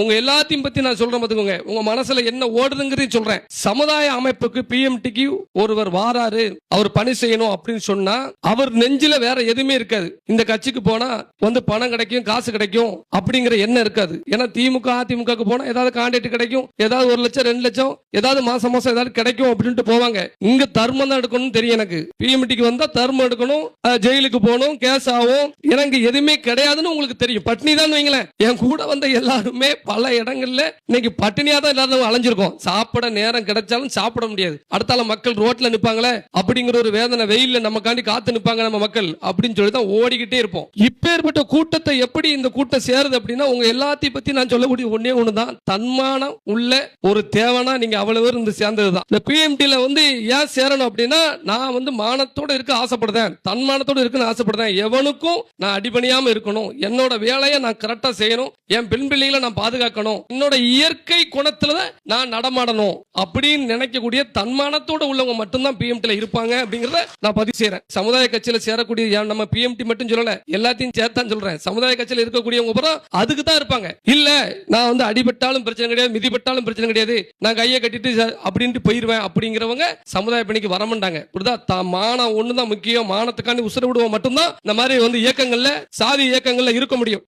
உங்க எல்லாத்தையும் பத்தி நான் சொல்றேன் பாத்துக்கோங்க. உங்க மனசுல என்ன ஓடுதுங்கிறதையும் சொல்றேன். சமுதாய அமைப்புக்கு பிஎம்டிக்கு ஒருவர் வாராரு அவர் பணி செய்யணும் அப்படின்னு சொன்னா அவர் நெஞ்சில வேற எதுவுமே இருக்காது. இந்த கட்சிக்கு போனா வந்து பணம் கிடைக்கும் காசு கிடைக்கும் அப்படிங்கிற எண்ணம் இருக்காது. ஏன்னா திமுக அதிமுக போனா ஏதாவது கான்ட்ராக்ட் கிடைக்கும் ஏதாவது ஒரு லட்சம் ரெண்டு லட்சம் ஏதாவது மாசம் மாசம் ஏதாவது கிடைக்கும் அப்படின்ட்டு போவாங்க. இங்க தர்மம் தான் எடுக்கணும்னு தெரியும் எனக்கு. பிஎம்டிக்கு வந்தா தர்மம் எடுக்கணும் ஜெயிலுக்கு போகணும் கேஸ் ஆகும். எனக்கு எதுவுமே கிடையாதுன்னு உங்களுக்கு தெரியும். பட்னி தான் வைங்களேன். என் கூட வந்த எல்லாருமே பல இடங்கள்ல இன்னைக்கு பட்டினியா தான் எல்லாரும் அலைஞ்சிருக்கோம். சாப்பிட நேரம் கிடைச்சாலும் சாப்பிட முடியாது. அடுத்தால மக்கள் ரோட்ல நிப்பாங்களே அப்படிங்கிற ஒரு வேதனை வெயில்ல நமக்காண்டி காத்து நிப்பாங்க நம்ம மக்கள் அப்படின்னு சொல்லி தான் ஓடிக்கிட்டே இருப்போம். இப்பேற்பட்ட கூட்டத்தை எப்படி இந்த கூட்டம் சேருது அப்படின்னா உங்க எல்லாத்தையும் பத்தி நான் சொல்லக்கூடிய ஒன்னே ஒண்ணுதான். தன்மானம் உள்ள ஒரு தேவனா நீங்க அவ்வளவு பேர் இருந்து சேர்ந்ததுதான். இந்த பிஎம்டில வந்து ஏன் சேரணும் அப்படின்னா நான் வந்து மானத்தோட இருக்க ஆசைப்படுறேன். தன்மானத்தோட இருக்குன்னு ஆசைப்படுறேன். எவனுக்கும் நான் அடிபணியாம இருக்கணும். என்னோட வேலையை நான் கரெக்டா செய்யணும். என் பெண் பிள்ளைகளை நான் பாதுகாக்கணும். என்னோட இயற்கை குணத்துல தான் நான் நடமாடணும். அப்படின்னு நினைக்கக்கூடிய தன்மானத்தோட உள்ளவங்க மட்டும்தான் பிஎம்டில இருப்பாங்க அப்படிங்கறத நான் பதிவு செய்யறேன் சமுதாய கட்சியில சேரக்கூடிய நம்ம பிஎம்டி மட்டும் சொல்லல எல்லாத்தையும் சேர்த்தான் சொல்றேன். சமுதாய கட்சியில இருக்கக்கூடியவங்க அப்புறம் அதுக்கு தான் இருப்பாங்க. இல்ல நான் வந்து அடிபட்டாலும் பிரச்சனை கிடையாது மிதிப்பட்டாலும் பிரச்சனை கிடையாது. நான் கையை கட்டிட்டு அப்படின்ட்டு போயிருவேன் அப்படிங்கிறவங்க சமுதாய பணிக்கு வரமாட்டாங்க புரியுதா? தான் மானம் ஒண்ணுதான் முக்கியம். மானத்துக்காண்டி உசுர விடுவோம் மட்டும்தான் இந்த மாதிரி வந்து இயக்கங்கள்ல சாதி இயக்கங்கள்ல இருக்க முடியும்.